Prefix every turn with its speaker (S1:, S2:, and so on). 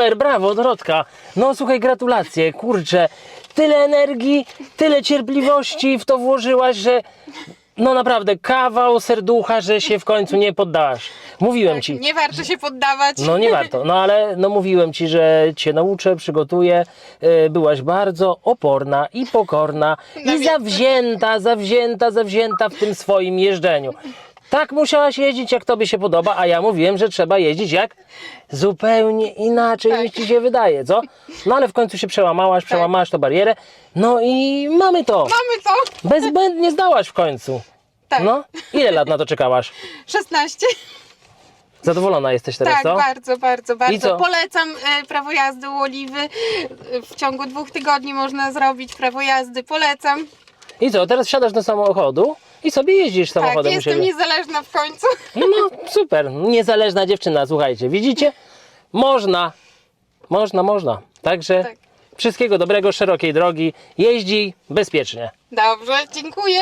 S1: super, brawo, Dorotka. No słuchaj, gratulacje, kurczę. Tyle energii, tyle cierpliwości w to włożyłaś, że no naprawdę kawał serducha, że się w końcu nie poddałaś. Mówiłem ci.
S2: Nie warto się poddawać.
S1: No nie warto, no ale no mówiłem ci, że cię nauczę, przygotuję. E, Byłaś bardzo oporna i pokorna i zawzięta, zawzięta, zawzięta w tym swoim jeżdżeniu. Tak musiałaś jeździć, jak tobie się podoba, a ja mówiłem, że trzeba jeździć jak zupełnie inaczej niż ci się wydaje, co? No ale w końcu się przełamałaś, przełamałaś tą barierę. No i mamy to.
S2: Mamy to.
S1: Bezbłędnie zdałaś w końcu.
S2: Tak.
S1: No, ile lat na to czekałaś?
S2: 16.
S1: Zadowolona jesteś teraz,
S2: tak,
S1: co?
S2: bardzo, bardzo,
S1: co?
S2: bardzo. Polecam e, prawo jazdy u Oliwy. E, W ciągu dwóch tygodni można zrobić prawo jazdy. Polecam.
S1: I co, teraz wsiadasz do samochodu i sobie jeździsz
S2: Tak,
S1: samochodem u
S2: jestem
S1: siebie.
S2: niezależna w końcu.
S1: No, no, super, niezależna dziewczyna, słuchajcie, widzicie? Można, można, można. Także
S2: Tak.
S1: wszystkiego dobrego, szerokiej drogi, jeździ bezpiecznie.
S2: Dobrze, dziękuję.